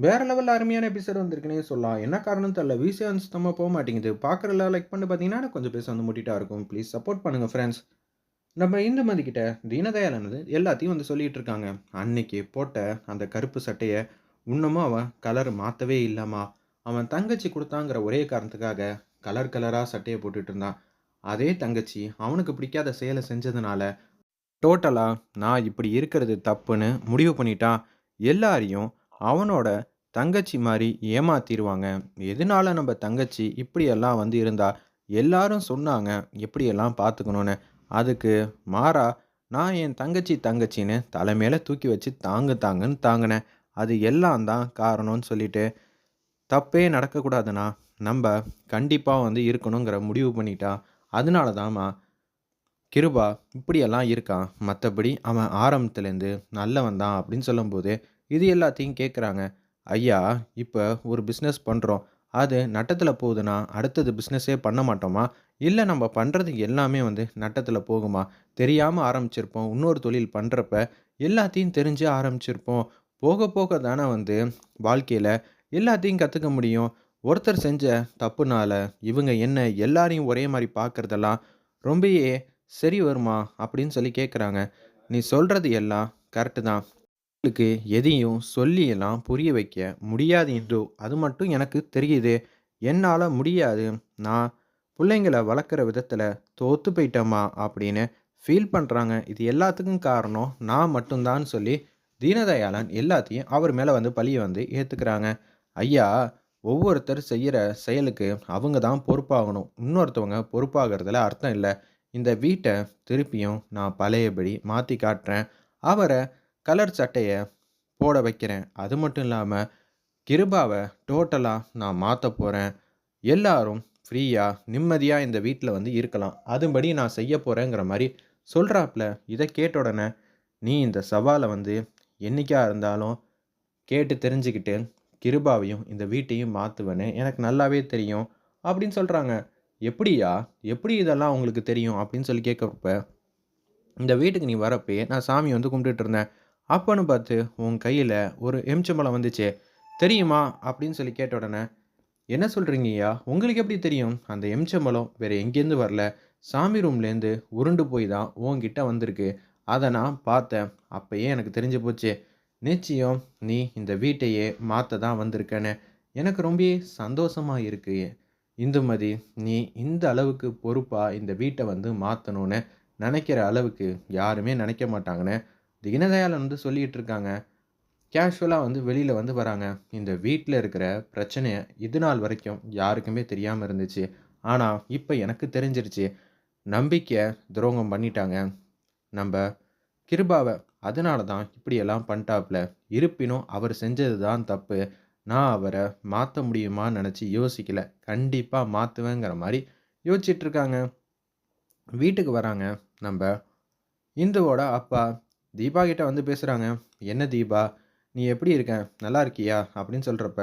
வேற லெவலில் அருமையான எபிசோட் வந்திருக்குனே சொல்லலாம். என்ன காரணம்னு தெரியல. விசிய வந்து சுத்தமாக போக மாட்டேங்குது. பார்க்குற லைக் பண்ணி பார்த்தீங்கன்னா, கொஞ்சம் பேச வந்து முட்டிட்டா இருக்கும். ப்ளீஸ் சப்போர்ட் பண்ணுங்கள் ஃப்ரெண்ட்ஸ். நம்ம இந்த மதிக்கிட்ட தீனதயாளனது எல்லாத்தையும் வந்து சொல்லிட்டு இருக்காங்க. அன்னைக்கு போட்ட அந்த கருப்பு சட்டையை இன்னமும் அவன் கலர் மாற்றவே இல்லாமா அவன் தங்கச்சி கொடுத்தாங்கிற ஒரே காரணத்துக்காக கலர் கலராக சட்டையை போட்டுட்டு இருந்தான். அதே தங்கச்சி அவனுக்கு பிடிக்காத செயலை செஞ்சதுனால, டோட்டலாக நான் இப்படி இருக்கிறது தப்புன்னு முடிவு பண்ணிட்டான். எல்லாரையும் அவனோட தங்கச்சி மாதிரி ஏமாத்திடுவாங்க எதனால நம்ம தங்கச்சி இப்படியெல்லாம் வந்து இருந்தா, எல்லாரும் சொன்னாங்க எப்படியெல்லாம் பார்த்துக்கணும்னு. அதுக்கு மாறா நான் என் தங்கச்சி தங்கச்சின்னு தலை தூக்கி வச்சு தாங்கு தாங்குன்னு தாங்கினேன் அது எல்லாம் தான் காரணம்னு சொல்லிட்டு, தப்பே நடக்கக்கூடாதுன்னா, நம்ம கண்டிப்பாக வந்து இருக்கணுங்கிற முடிவு பண்ணிட்டா. அதனால தான்மா கிருபா இப்படியெல்லாம் இருக்கான். மற்றபடி அவன் ஆரம்பத்துலேருந்து நல்லவன் தான் அப்படின்னு சொல்லும்போது, இது எல்லாத்தையும் கேட்குறாங்க. ஐயா, இப்போ ஒரு பிஸ்னஸ் பண்ணுறோம் அது நட்டத்தில் போகுதுன்னா, அடுத்தது பிஸ்னஸே பண்ண மாட்டோமா? இல்லை நம்ம பண்ணுறது எல்லாமே வந்து நட்டத்தில் போகுமா? தெரியாமல் ஆரம்பிச்சிருப்போம். இன்னொரு தொழில் பண்ணுறப்ப எல்லாத்தையும் தெரிஞ்சு ஆரம்பிச்சிருப்போம். போக போக தானே வந்து வாழ்க்கையில் எல்லாத்தையும் கற்றுக்க முடியும். ஒருத்தர் செஞ்ச தப்புனால இவங்க என்ன எல்லாரையும் ஒரே மாதிரி பார்க்குறதெல்லாம் ரொம்பயே சரி வருமா? அப்படின்னு சொல்லி கேட்குறாங்க. நீ சொல்கிறது எல்லாம் கரெக்டு தான். உங்களுக்கு எதையும் சொல்லியெல்லாம் புரிய வைக்க முடியாது இந்து. அது மட்டும் எனக்கு தெரியுது. என்னால் முடியாது. நான் பிள்ளைங்களை வளர்க்குற விதத்தில் தோத்து போயிட்டோமா அப்படின்னு ஃபீல் பண்ணுறாங்க இது எல்லாத்துக்கும் காரணம் நான் மட்டும்தான் சொல்லி தீனதயாளன் எல்லாத்தையும் அவர் மேலே வந்து பழிய வந்து ஏற்றுக்கிறாங்க ஐயா, ஒவ்வொருத்தர் செய்கிற செயலுக்கு அவங்க தான் பொறுப்பாகணும். இன்னொருத்தவங்க பொறுப்பாகிறதுல அர்த்தம் இல்லை இந்த வீட்டை திருப்பியும் நான் பழையபடி மாற்றி காட்டுறேன். அவரை கலர் சட்டையை போட வைக்கிறேன். அது மட்டும் இல்லாமல் கிருபாவை டோட்டலாக நான் மாற்ற போகிறேன் எல்லாரும் ஃப்ரீயாக நிம்மதியாக இந்த வீட்டில் வந்து இருக்கலாம். அதுபடி நான் செய்ய போகிறேங்கிற மாதிரி சொல்கிறாப்புல இதை கேட்ட உடனே, நீ இந்த சவாலை வந்து என்றைக்காக இருந்தாலும் கேட்டு தெரிஞ்சுக்கிட்டு, கிருபாவையும் இந்த வீட்டையும் மாற்றுவேன்னு எனக்கு நல்லாவே தெரியும். அப்படின்னு சொல்கிறாங்க எப்படியா எப்படி இதெல்லாம் உங்களுக்கு தெரியும்? அப்படின்னு சொல்லி கேட்குறப்ப இந்த வீட்டுக்கு நீ வரப்பே நான் சாமி வந்து கும்பிட்டுட்டு இருந்தேன். அப்பன்னு பார்த்து உன் கையில் ஒரு எம்ச்சம்பளம் வந்துச்சே, தெரியுமா? அப்படின்னு சொல்லி கேட்ட உடனே, என்ன சொல்கிறீங்கய்யா உங்களுக்கு எப்படி தெரியும்? அந்த எம்ச்சம்பளம் வேறு எங்கேருந்து வரல. சாமி ரூம்லேருந்து உருண்டு போய் தான் உன்கிட்ட வந்திருக்கு. அதை நான் பார்த்தேன். அப்பயே எனக்கு தெரிஞ்சு போச்சு. நிச்சயம் நீ இந்த வீட்டையே மாற்ற தான் வந்திருக்கன்னு. எனக்கு ரொம்பவே சந்தோஷமாக இருக்கு. இந்துமதி, நீ இந்த அளவுக்கு பொறுப்பாக இந்த வீட்டை வந்து மாற்றணும்னு நினைக்கிற அளவுக்கு யாருமே நினைக்க மாட்டாங்கன்னு தீனதயாளன் வந்து சொல்லிகிட்டு இருக்காங்க. கேஷுவலாக வந்து வெளியில் வந்து வராங்க. இந்த வீட்டில் இருக்கிற பிரச்சனையை இது நாள் வரைக்கும் யாருக்குமே தெரியாமல் இருந்துச்சு. ஆனால் இப்போ எனக்கு தெரிஞ்சிருச்சு. நம்பிக்கையை துரோகம் பண்ணிட்டாங்க. நம்ம கிருபாவை அதனால தான் இப்படியெல்லாம் பண்ணிட்டாப்ல. இருப்பினும் அவர் செஞ்சது தான் தப்பு. நான் அவரை மாற்ற முடியுமான்னு நினச்சி யோசிக்கல. கண்டிப்பாக மாற்றுவேங்கிற மாதிரி யோசிச்சிட்ருக்காங்க வீட்டுக்கு வராங்க. நம்ம இந்துவோட அப்பா தீபா கிட்ட வந்து பேசுகிறாங்க என்ன தீபா? நீ எப்படி இருக்க? நல்லா இருக்கியா? அப்படின்னு சொல்கிறப்ப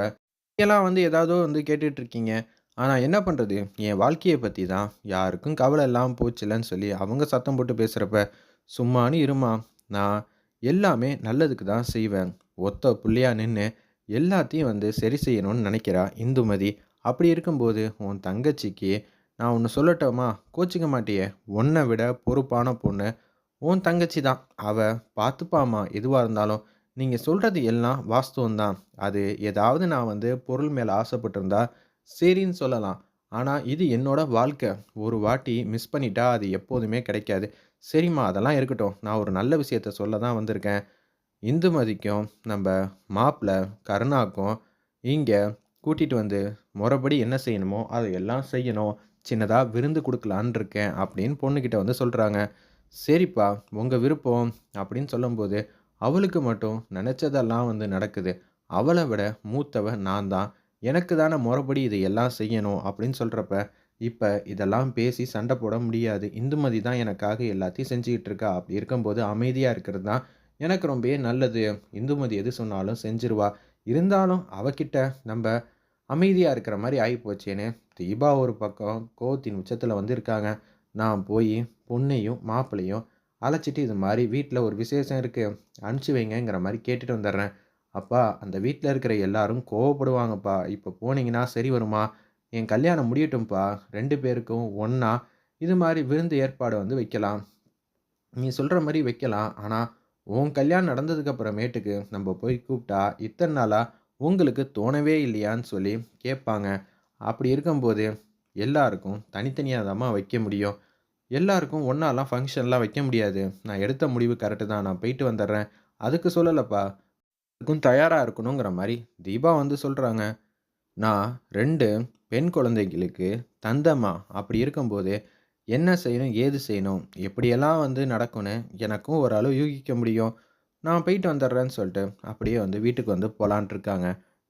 நீங்களாம் வந்து ஏதாவது வந்து கேட்டுட்ருக்கீங்க ஆனால் என்ன பண்ணுறது என் வாழ்க்கையை பற்றி தான் யாருக்கும் கவலை இல்லாமல் போச்சுல்லன்னு சொல்லி அவங்க சத்தம் போட்டு பேசுகிறப்ப சும்மானு இருமா நான் எல்லாமே நல்லதுக்கு தான் செய்வேன். ஒத்த புள்ளையா நின்று எல்லாத்தையும் வந்து சரி செய்யணும்னு நினைக்கிறா இந்துமதி. அப்படி இருக்கும்போது உன் தங்கச்சிக்கு நான் ஒன்று சொல்லட்டோமா கோச்சிக்க மாட்டியே? உன்னை விட பொறுப்பான பொண்ணு உன் தங்கச்சி தான். அவ பார்த்துப்பாம்மா எதுவாக இருந்தாலும். நீங்கள் சொல்கிறது எல்லாம் வாஸ்தவம் தான். அது ஏதாவது நான் வந்து பொருள் மேலே ஆசைப்பட்டிருந்தா சரின்னு சொல்லலாம். ஆனால் இது என்னோட வாழ்க்கை. ஒரு வாட்டி மிஸ் பண்ணிட்டா அது எப்போதுமே கிடைக்காது. சரிம்மா அதெல்லாம் இருக்கட்டும். நான் ஒரு நல்ல விஷயத்த சொல்ல தான் வந்திருக்கேன். இந்துமதிக்கும், நம்ம மாப்பிள்ளை கருணாக்கும் இங்கே கூட்டிகிட்டு வந்து முறைப்படி என்ன செய்யணுமோ அதை எல்லாம் செய்யணும். சின்னதாக விருந்து கொடுக்கலான் இருக்கேன் அப்படின்னு பொண்ணுக்கிட்ட வந்து சொல்கிறாங்க சரிப்பா, உங்கள் விருப்பம் அப்படின்னு சொல்லும்போது, அவளுக்கு மட்டும் நினச்சதெல்லாம் வந்து நடக்குது. அவளை விட மூத்தவ நான் தான். எனக்கு தானே முறைப்படி இதை எல்லாம் செய்யணும் அப்படின்னு சொல்கிறப்ப இப்போ இதெல்லாம் பேசி சண்டை போட முடியாது. இந்துமதி தான் எனக்காக எல்லாத்தையும் செஞ்சுக்கிட்டு இருக்கா. அப்படி இருக்கும்போது அமைதியாக இருக்கிறது தான் எனக்கு ரொம்பவே நல்லது. இந்துமதி எது சொன்னாலும் செஞ்சிருவா இருந்தாலும் அவகிட்ட நம்ம அமைதியாக இருக்கிற மாதிரி ஆகிப்போச்சேன்னு தீபா ஒரு பக்கம் கோவத்தின் உச்சத்தில் வந்து இருக்காங்க. நான் போய் பொண்ணையும், மாப்பிள்ளையும் அழைச்சிட்டு இது மாதிரி வீட்டில் ஒரு விசேஷம் இருக்குது அனுப்பிச்சி வைங்கிற மாதிரி கேட்டுட்டு வந்துடுறேன். அப்பா அந்த வீட்டில் இருக்கிற எல்லாரும் கோவப்படுவாங்கப்பா. இப்போ போனீங்கன்னா சரி வருமா? என் கல்யாணம் முடியட்டும்ப்பா. ரெண்டு பேருக்கும் ஒன்றா இது மாதிரி விருந்து ஏற்பாடு வந்து வைக்கலாம். நீ சொல்கிற மாதிரி வைக்கலாம். ஆனால் உன் கல்யாணம் நடந்ததுக்கப்புறமேட்டுக்கு நம்ம போய் கூப்பிட்டா, இத்தனை நாளாக உங்களுக்கு தோணவே இல்லையான்னு சொல்லி கேட்பாங்க. அப்படி இருக்கும்போது, எல்லாருக்கும் தனித்தனியாக தாம்மா வைக்க முடியும். எல்லாருக்கும் ஒன்றாலாம் ஃபங்க்ஷன்லாம் வைக்க முடியாது. நான் எடுத்த முடிவு கரெக்டு தான். நான் போயிட்டு வந்துடுறேன் அதுக்கு சொல்லலப்பா. அதுக்கும் தயாராக இருக்கணுங்கிற மாதிரி தீபா வந்து சொல்கிறாங்க நான் ரெண்டு பெண் குழந்தைகளுக்கு தந்தம்மா. அப்படி இருக்கும்போது, என்ன செய்யணும்? ஏது செய்யணும்? எப்படியெல்லாம் வந்து நடக்கும்னு எனக்கும் ஓரளவு யூகிக்க முடியும். நான் போயிட்டு வந்துடுறேன்னு சொல்லிட்டு, அப்படியே வந்து வீட்டுக்கு வந்து போகலான்ட்டுருக்காங்க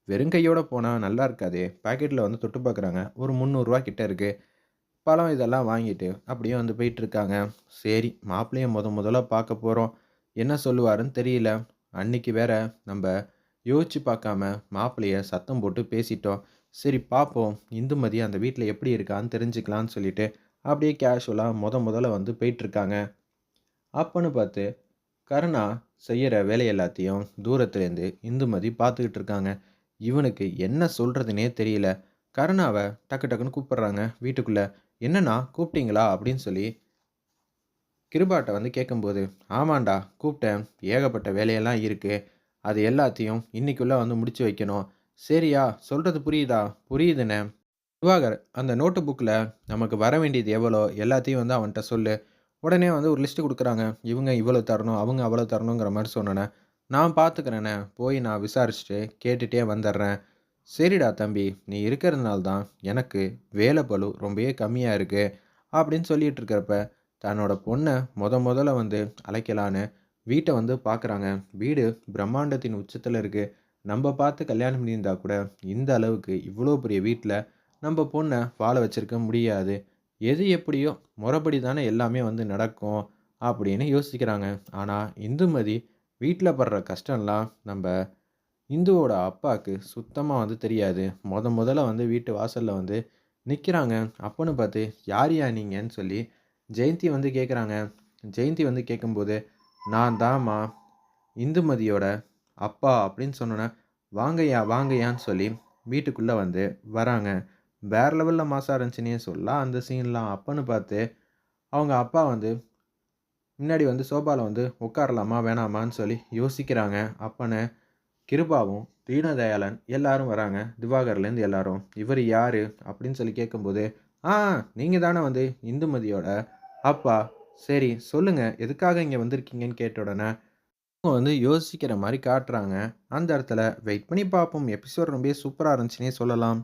வெறும் கையோடு போனால் நல்லா இருக்காதே. பாக்கெட்டில் வந்து தொட்டு பார்க்குறாங்க. ஒரு முந்நூறுரூவா கிட்டே இருக்குது பழம் இதெல்லாம் வாங்கிட்டு அப்படியே வந்து போயிட்டுருக்காங்க. சரி, மாப்பிள்ளையை முத முதல்ல பார்க்க போகிறோம் என்ன சொல்லுவாருன்னு தெரியல. அன்னைக்கு வேற நம்ப யோசிச்சு பார்க்காம மாப்பிள்ளைய சத்தம் போட்டு பேசிட்டோம். சரி பார்ப்போம். இந்துமதி அந்த வீட்டில் எப்படி இருக்கான்னு தெரிஞ்சுக்கலான்னு சொல்லிட்டு, அப்படியே கேஷுவலாக முத முதல்ல வந்து போயிட்டுருக்காங்க. அப்பன்னு பார்த்து, கருணா செய்கிற வேலை எல்லாத்தையும் தூரத்துலேருந்து இந்துமதி பார்த்துக்கிட்டு இருக்காங்க. இவனுக்கு என்ன சொல்கிறதுனே தெரியல. கருணாவை டக்கு டக்குன்னு கூப்பிட்றாங்க வீட்டுக்குள்ளே "என்னண்ணா கூப்பிட்டீங்களா?" அப்படின்னு சொல்லி கிருபாட்டை வந்து கேட்கும்போது, ஆமாண்டா கூப்பிட்டேன். ஏகப்பட்ட வேலையெல்லாம் இருக்குது அது எல்லாத்தையும் இன்னைக்குள்ளே வந்து முடிச்சு வைக்கணும்." "சரியா? சொல்கிறது புரியுதா?" "புரியுதுண்ணே." "திவாகர் அந்த நோட்டு புக்கில் நமக்கு வர வேண்டியது எவ்வளோ எல்லாத்தையும் வந்து அவன்கிட்ட சொல்லு." உடனே வந்து ஒரு லிஸ்ட்டு கொடுக்குறாங்க இவங்க இவ்வளோ தரணும், அவங்க அவ்வளோ தரணுங்கிற மாதிரி சொன்னோனே, "நான் பார்த்துக்கிறேண்ணே. போய் நான் விசாரிச்சுட்டு கேட்டுட்டே வந்துடுறேன் "சரிடா தம்பி. நீ இருக்கிறதுனால தான் எனக்கு வேலை பலு ரொம்பவே கம்மியாக இருக்குது அப்படின்னு சொல்லிட்டு இருக்கிறப்ப, தன்னோட பொண்ணை முத முதல்ல வந்து அழைக்கலான்னு வீட்டை வந்து பார்க்குறாங்க. வீடு பிரம்மாண்டத்தின் உச்சத்தில் இருக்குது நம்ம பார்த்து கல்யாணம் பண்ணியிருந்தா கூட, இந்த அளவுக்கு இவ்வளோ பெரிய வீட்டில் நம்ம பொண்ணை வாழ வச்சுருக்க முடியாது. எது எப்படியோ முறைப்படி தானே எல்லாமே வந்து நடக்கும் அப்படின்னு யோசிக்கிறாங்க. ஆனால் இந்துமதி வீட்டில் படுற கஷ்டம்லாம் நம்ம இந்துவோட அப்பாவுக்கு சுத்தமாக வந்து தெரியாது. முத முதல்ல வந்து வீட்டு வாசலில் வந்து நிற்கிறாங்க அப்பன்னு பார்த்து, "யார்யா நீங்கன்னு?" சொல்லி ஜெயந்தி வந்து கேட்குறாங்க. ஜெயந்தி வந்து கேட்கும்போது, "நான் தாம்மா இந்துமதியோட அப்பா." அப்படின்னு சொன்னோன்னே "வாங்கய்யா, வாங்கய்யான்னு" சொல்லி வீட்டுக்குள்ளே வந்து வராங்க. வேற லெவலில் மாசா இருந்துச்சுன்னே சொல்லலாம் அந்த சீன்லாம். அப்பன்னு பார்த்து, அவங்க அப்பா வந்து முன்னாடி வந்து சோபாவில் வந்து உட்காரலாமா? வேணாமான்னு சொல்லி யோசிக்கிறாங்க. அப்பன்னு கிருபாவும், தீனதயாளன் எல்லாரும் வராங்க. திவாகர்லேருந்து எல்லாரும். இவர் யார் அப்படின்னு சொல்லி கேட்கும்போது, "ஆ நீங்கள் தானே வந்து இந்துமதியோட அப்பா. சரி சொல்லுங்கள் எதுக்காக இங்கே வந்திருக்கீங்கன்னு?" கேட்ட உடனே, அவங்க வந்து யோசிக்கிற மாதிரி காட்டுறாங்க. அந்த இடத்துல வெயிட் பண்ணி பார்ப்போம். எபிசோட் ரொம்பவே சூப்பராக இருந்துச்சுன்னே சொல்லலாம்.